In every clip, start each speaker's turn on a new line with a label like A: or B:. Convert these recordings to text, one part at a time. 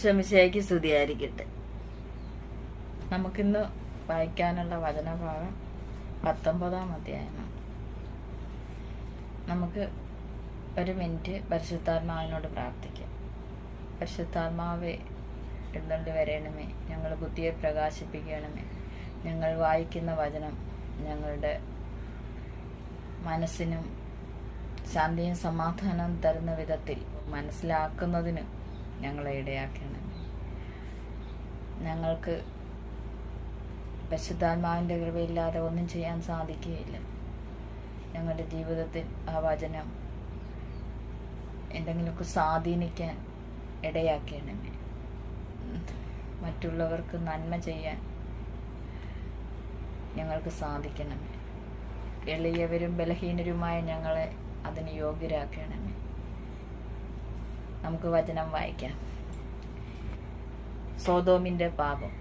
A: ഈശ്വമിശയ്ക്ക് സ്തുതിയായിരിക്കട്ടെ. നമുക്കിന്ന് വായിക്കാനുള്ള വചനഭാഗം പത്തൊമ്പതാം അധ്യായമാണ്. നമുക്ക് ഒരു മിനിറ്റ് പരിശുദ്ധാത്മാവിനോട് പ്രാർത്ഥിക്കാം. പരിശുദ്ധാത്മാവെ എഴുന്നള്ളി വരയണമേ ഞങ്ങൾ ബുദ്ധിയെ പ്രകാശിപ്പിക്കണമേ ഞങ്ങൾ വായിക്കുന്ന വചനം ഞങ്ങളുടെ മനസ്സിനും ശാന്തിയും സമാധാനവും തരുന്ന വിധത്തിൽ മനസ്സിലാക്കുന്നതിന് ഞങ്ങളെ ഇടയാക്കണം ഞങ്ങൾക്ക് പരിശുദ്ധാത്മാവിന്റെ കൃപയില്ലാതെ ഒന്നും ചെയ്യാൻ സാധിക്കുകയില്ല. ഞങ്ങളുടെ ജീവിതത്തിൽ ആ വചനം എന്തെങ്കിലുമൊക്കെ സ്വാധീനിക്കാൻ ഇടയാക്കണമേ. മറ്റുള്ളവർക്ക് നന്മ ചെയ്യാൻ ഞങ്ങൾക്ക് സാധിക്കണം എളിയവരും ബലഹീനരുമായ ഞങ്ങളെ അതിന് യോഗ്യരാക്കണമേ. നമുക്ക് വചനം വായിക്കാം. സോതോമിന്റെ പാപം.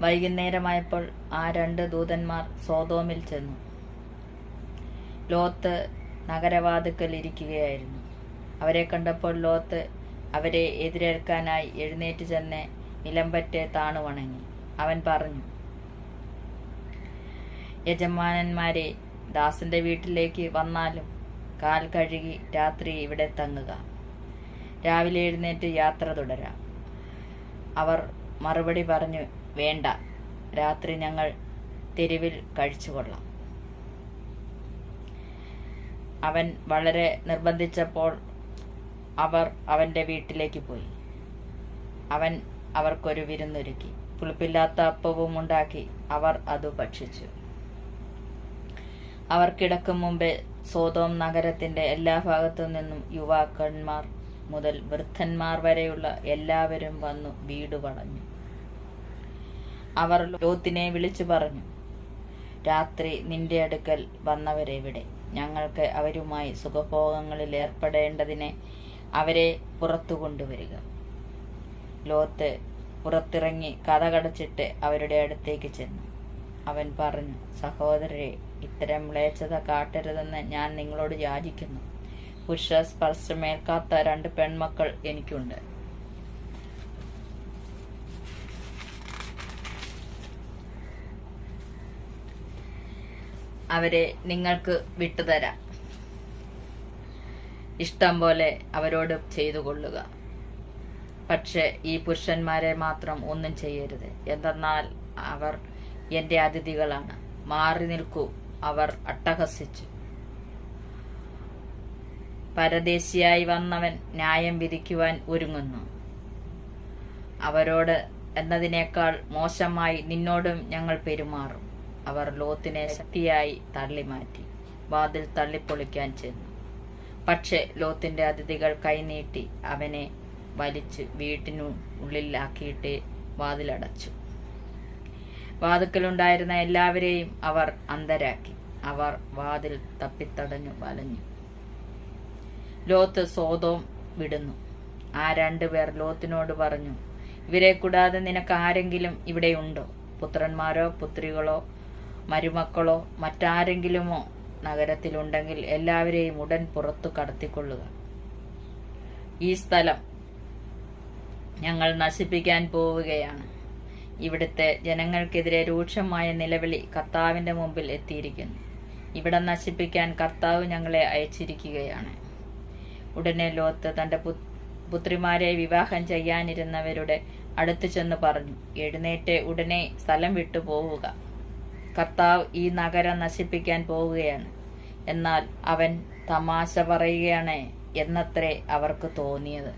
A: വൈകുന്നേരമായപ്പോൾ ആ രണ്ട് ദൂതന്മാർ സോതോമിൽ ചെന്നു. ലോത്ത് നഗരവാതുക്കൽ ഇരിക്കുകയായിരുന്നു. അവരെ കണ്ടപ്പോൾ ലോത്ത് അവരെ എതിരേൽക്കാനായി എഴുന്നേറ്റ് ചെന്ന് നിലമ്പറ്റെ താണു വണങ്ങി അവൻ പറഞ്ഞു യജമാനന്മാരെ ദാസന്റെ വീട്ടിലേക്ക് വന്നാലും കാൽ കഴുകി രാത്രി ഇവിടെ തങ്ങുക. രാവിലെ എഴുന്നേറ്റ് യാത്ര തുടരാം. അവർ മറുപടി പറഞ്ഞു വേണ്ട രാത്രി ഞങ്ങൾ തെരുവിൽ കഴിച്ചുകൊള്ളാം അവൻ വളരെ നിർബന്ധിച്ചപ്പോൾ അവർ അവന്റെ വീട്ടിലേക്ക് പോയി. അവൻ അവർക്കൊരു വിരുന്നൊരുക്കി. പുളിപ്പില്ലാത്ത അപ്പവും ഉണ്ടാക്കി അവർ അത് ഭക്ഷിച്ചു. അവർ കിടക്കും മുമ്പേ സോതോം നഗരത്തിന്റെ എല്ലാ ഭാഗത്തു നിന്നും യുവാക്കന്മാർ മുതൽ വൃദ്ധന്മാർ വരെയുള്ള എല്ലാവരും വന്നു വീട് വളഞ്ഞു. അവർ ലോത്തിനെ വിളിച്ചു പറഞ്ഞു രാത്രി നിന്റെ അടുക്കൽ വന്നവരെവിടെ? ഞങ്ങൾക്ക് അവരുമായി സുഖഭോഗങ്ങളിൽ ഏർപ്പെടേണ്ടതിനെ അവരെ പുറത്തു കൊണ്ടുവരിക. ലോത്ത് പുറത്തിറങ്ങി കഥകടച്ചിട്ട് അവരുടെ അടുത്തേക്ക് ചെന്നു. അവൻ പറഞ്ഞു സഹോദരരെ ഇത്തരം മ്ലേച്ഛത കാട്ടരുതെന്ന് ഞാൻ നിങ്ങളോട് യാചിക്കുന്നു. പുരുഷ സ്പർശമേൽക്കാത്ത രണ്ട് പെൺമക്കൾ എനിക്കുണ്ട്. അവരെ നിങ്ങൾക്ക് വിട്ടുതരാം. ഇഷ്ടം പോലെ അവരോട് ചെയ്തു കൊള്ളുക. പക്ഷെ ഈ പുരുഷന്മാരെ മാത്രം ഒന്നും ചെയ്യരുത്. എന്തെന്നാൽ അവർ എന്റെ അതിഥികളാണ്. മാറി നിൽക്കൂ അവർ അട്ടഹസിച്ചു. പരദേശിയായി വന്നവൻ ന്യായം വിധിക്കുവാൻ ഒരുങ്ങുന്നു. അവരോട് എന്നതിനേക്കാൾ മോശമായി നിന്നോടും ഞങ്ങൾ പെരുമാറും. അവർ ലോത്തിനെ ശക്തിയായി തള്ളിമാറ്റി വാതിൽ തള്ളിപ്പൊളിക്കാൻ ചെന്നു. പക്ഷെ ലോത്തിന്റെ അതിഥികൾ കൈനീട്ടി അവനെ വലിച്ച് വീട്ടിനു ഉള്ളിലാക്കിയിട്ട് വാതിലടച്ചു. വാതുക്കലുണ്ടായിരുന്ന എല്ലാവരെയും അവർ അന്തരാക്കി. അവർ വാതിൽ തപ്പിത്തടഞ്ഞു വലഞ്ഞു. ലോത്ത് സോതോം വിടുന്നു. ആ രണ്ടു പേർ ലോത്തിനോട് പറഞ്ഞു ഇവരെ കൂടാതെ നിനക്ക് ആരെങ്കിലും ഇവിടെയുണ്ടോ പുത്രന്മാരോ പുത്രികളോ മരുമക്കളോ മറ്റാരെങ്കിലുമോ നഗരത്തിലുണ്ടെങ്കിൽ എല്ലാവരെയും ഉടൻ പുറത്തു കടത്തിക്കൊള്ളുക. ഈ സ്ഥലം ഞങ്ങൾ നശിപ്പിക്കാൻ പോവുകയാണ്. ഇവിടുത്തെ ജനങ്ങൾക്കെതിരെ രൂക്ഷമായ നിലവിളി കർത്താവിന്റെ മുമ്പിൽ എത്തിയിരിക്കുന്നു. ഇവിടെ നശിപ്പിക്കാൻ കർത്താവ് ഞങ്ങളെ അയച്ചിരിക്കുകയാണ്. ഉടനെ ലോത്ത് തന്റെ പുത്രിമാരെ വിവാഹം ചെയ്യാനിരുന്നവരുടെ അടുത്തു ചെന്ന് പറഞ്ഞു എഴുന്നേറ്റ് ഉടനെ സ്ഥലം വിട്ടു പോവുക. കർത്താവ് ഈ നഗരം നശിപ്പിക്കാൻ പോവുകയാണ്. എന്നാൽ അവൻ തമാശ പറയുകയാണ് എന്നത്രേ അവർക്ക് തോന്നിയത്.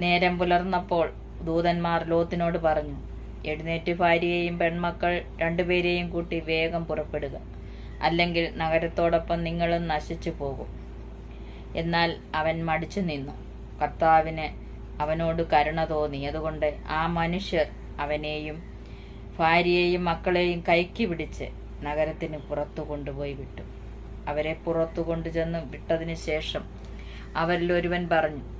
A: നേരം പുലർന്നപ്പോൾ ദൂതന്മാർ ലോത്തിനോട് പറഞ്ഞു എഴുന്നേറ്റ് ഭാര്യയെയും പെൺമക്കൾ രണ്ടുപേരെയും കൂട്ടി വേഗം പുറപ്പെടുക. അല്ലെങ്കിൽ നഗരത്തോടൊപ്പം നിങ്ങളും നശിച്ചു പോകും. എന്നാൽ അവൻ മടിച്ചു നിന്നു. കർത്താവിന് അവനോട് കരുണ തോന്നി. അതുകൊണ്ട് ആ മനുഷ്യർ അവനെയും ഭാര്യയെയും മക്കളെയും കൈക്ക് പിടിച്ച് നഗരത്തിന് പുറത്തു കൊണ്ടുപോയി വിട്ടു. അവരെ പുറത്തു കൊണ്ടുചെന്ന് വിട്ടതിന് ശേഷം അവരിലൊരുവൻ പറഞ്ഞു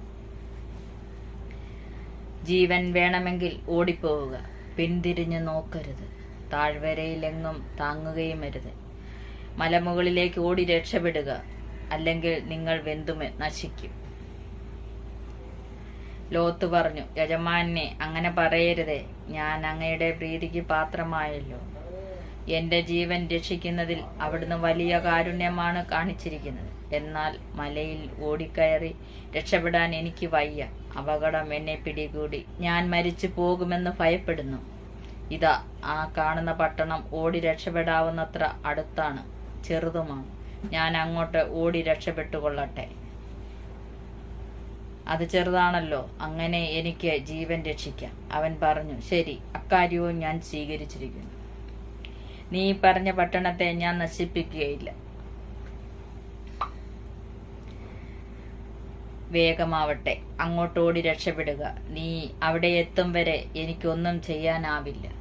A: ജീവൻ വേണമെങ്കിൽ ഓടിപ്പോവുക. പിന്തിരിഞ്ഞു നോക്കരുത്. താഴ്വരയിലെങ്ങും താങ്ങുകയും അരുത്. മലമുകളിലേക്ക് ഓടി രക്ഷപ്പെടുക. അല്ലെങ്കിൽ നിങ്ങൾ വെന്തുമെ നശിക്കും. ലോത്ത് പറഞ്ഞു യജമാനെ അങ്ങനെ പറയരുതേ. ഞാൻ അങ്ങയുടെ പ്രീതിക്ക് പാത്രമായല്ലോ. എന്റെ ജീവൻ രക്ഷിക്കുന്നതിൽ അവിടുന്ന് വലിയ കാരുണ്യമാണ് കാണിച്ചിരിക്കുന്നത്. എന്നാൽ മലയിൽ ഓടിക്കയറി രക്ഷപ്പെടാൻ എനിക്ക് വയ്യ. അപകടം എന്നെ പിടികൂടി. ഞാൻ മരിച്ചു പോകുമെന്ന് ഭയപ്പെടുന്നു. ഇതാ ആ കാണുന്ന പട്ടണം ഓടി രക്ഷപ്പെടാവുന്നത്ര അടുത്താണ്. ചെറുതുമാണ്. ഞാൻ അങ്ങോട്ട് ഓടി രക്ഷപ്പെട്ടുകൊള്ളട്ടെ. അത് ചെറുതാണല്ലോ. അങ്ങനെ എനിക്ക് ജീവൻ രക്ഷിക്കാം. അവൻ പറഞ്ഞു ശരി അക്കാര്യവും ഞാൻ സ്വീകരിച്ചിരിക്കുന്നു. നീ പറഞ്ഞ പട്ടണത്തെ ഞാൻ നശിപ്പിക്കുകയില്ല. വേഗമാവട്ടെ അങ്ങോട്ടോടി രക്ഷപ്പെടുക. നീ അവിടെ എത്തും വരെ എനിക്കൊന്നും ചെയ്യാനാവില്ല.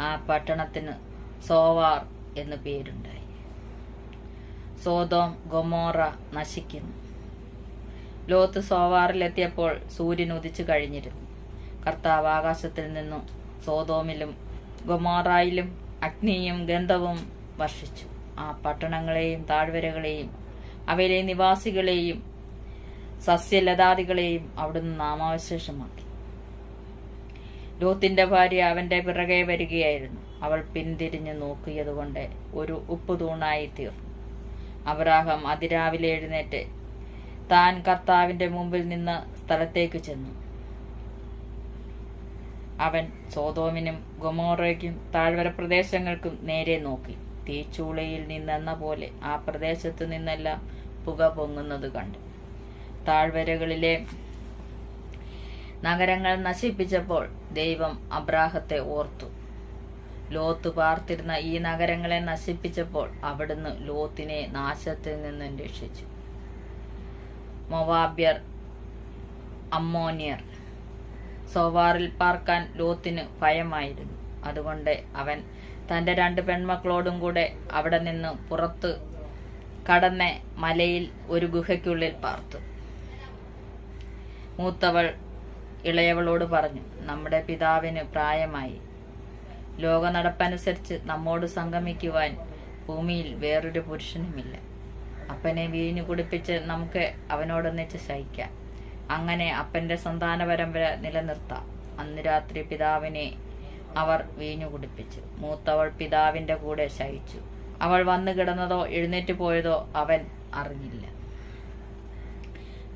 A: ആ പട്ടണത്തിന് സോവാർ എന്ന് പേരുണ്ടായി. സോതോം ഗൊമോറ നശിക്കുന്നു. ലോത്ത് സോവാറിലെത്തിയപ്പോൾ സൂര്യൻ ഉദിച്ചു കഴിഞ്ഞിരുന്നു. കർത്താവ് ആകാശത്തിൽ നിന്നും സോതോമിലും ഗൊമോറായിലും അഗ്നിയും ഗന്ധവും വർഷിച്ചു. ആ പട്ടണങ്ങളെയും താഴ്വരകളെയും അവയിലെ നിവാസികളെയും സസ്യലതാദികളെയും അവിടുന്ന് നാമാവശേഷമാക്കി. ലോത്തിന്റെ ഭാര്യ അവന്റെ പിറകെ വരികയായിരുന്നു. അവൾ പിന്തിരിഞ്ഞു നോക്കിയതുകൊണ്ട് ഒരു ഉപ്പുതൂണായി തീർന്നു അബ്രാഹം അതിരാവിലെ എഴുന്നേറ്റ് താൻ കർത്താവിന്റെ മുമ്പിൽ നിന്ന് സ്ഥലത്തേക്ക് ചെന്നു. അവൻ സോതോമിനും ഗൊമോറയ്ക്കും താഴ്വര പ്രദേശങ്ങൾക്കും നേരെ നോക്കി. തീച്ചൂളയിൽ നിന്നെന്ന പോലെ ആ പ്രദേശത്തു നിന്നെല്ലാം പുക പൊങ്ങുന്നത് കണ്ടു. താഴ്വരകളിലെ നഗരങ്ങൾ നശിപ്പിച്ചപ്പോൾ ദൈവം അബ്രാഹത്തെ ഓർത്തു. ലോത്ത് പാർത്തിരുന്ന ഈ നഗരങ്ങളെ നശിപ്പിച്ചപ്പോൾ അവിടുന്ന് ലോത്തിനെ നാശത്തിൽ നിന്നും രക്ഷിച്ചു. മൊവാബ്യർ അമ്മോനിയർ സോവാറിൽ പാർക്കാൻ ലോത്തിന് ഭയമായിരുന്നു. അതുകൊണ്ട് അവൻ തന്റെ രണ്ട് പെൺമക്കളോടും കൂടെ അവിടെ നിന്ന് പുറത്ത് കടന്ന് മലയിൽ ഒരു ഗുഹയ്ക്കുള്ളിൽ പാർത്തു. മൂത്തവൾ ഇളയവളോട് പറഞ്ഞു നമ്മുടെ പിതാവിന് പ്രായമായി. ലോക നടപ്പനുസരിച്ച് നമ്മോട് സംഗമിക്കുവാൻ ഭൂമിയിൽ വേറൊരു പുരുഷനുമില്ല. അപ്പനെ വീഞ്ഞു കുടിപ്പിച്ച് നമുക്ക് അവനോടൊന്നിച്ച് ശയിക്കാം. അങ്ങനെ അപ്പന്റെ സന്താന പരമ്പര നിലനിർത്താം. അന്ന് രാത്രി പിതാവിനെ അവർ വീഞ്ഞു കുടിപ്പിച്ചു. മൂത്തവൾ പിതാവിന്റെ കൂടെ ശയിച്ചു. അവൾ വന്നു കിടന്നതോ എഴുന്നേറ്റ് പോയതോ അവൻ അറിഞ്ഞില്ല.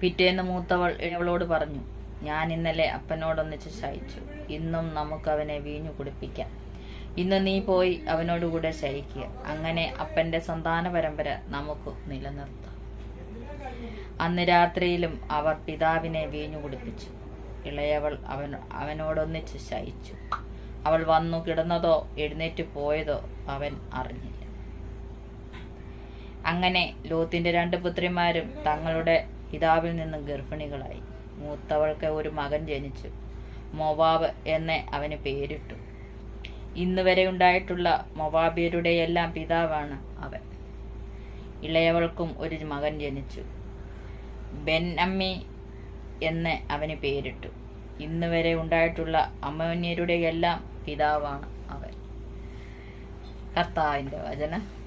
A: പിറ്റേന്ന് മൂത്തവൾ അവളോട് പറഞ്ഞു ഞാൻ ഇന്നലെ അപ്പനോടൊന്നിച്ച് ശയിച്ചു. ഇന്നും നമുക്ക് അവനെ വീഞ്ഞു കുടിപ്പിക്കാം. ഇന്ന് നീ പോയി അവനോടുകൂടെ ശയിക്കുക. അങ്ങനെ അപ്പന്റെ സന്താന പരമ്പര നമുക്ക് നിലനിർത്താം. അന്ന് രാത്രിയിലും അവർ പിതാവിനെ വീഞ്ഞു കുടിപ്പിച്ചു. ഇളയവൾ അവൻ അവനോടൊന്നിച്ച് ശയിച്ചു. അവൾ വന്നു കിടന്നതോ എഴുന്നേറ്റ് പോയതോ അവൻ അറിഞ്ഞില്ല. അങ്ങനെ ലോത്തിന്റെ രണ്ട് പുത്രിമാരും തങ്ങളുടെ പിതാവിൽ നിന്നും ഗർഭിണികളായി. മൂത്തവൾക്ക് ഒരു മകൻ ജനിച്ചു. മൊവാബ് എന്ന് അവന് പേരിട്ടു. ഇന്ന് വരെ ഉണ്ടായിട്ടുള്ള മൊവാബിയരുടെ എല്ലാം പിതാവാണ് അവൻ. ഇളയവൾക്കും ഒരു മകൻ ജനിച്ചു. ബെൻ അമ്മി എന്ന് അവന് പേരിട്ടു. ഇന്ന് വരെ ഉണ്ടായിട്ടുള്ള എല്ലാം പിതാവാണ് അവൻ. കർത്താവിന്റെ വചനം.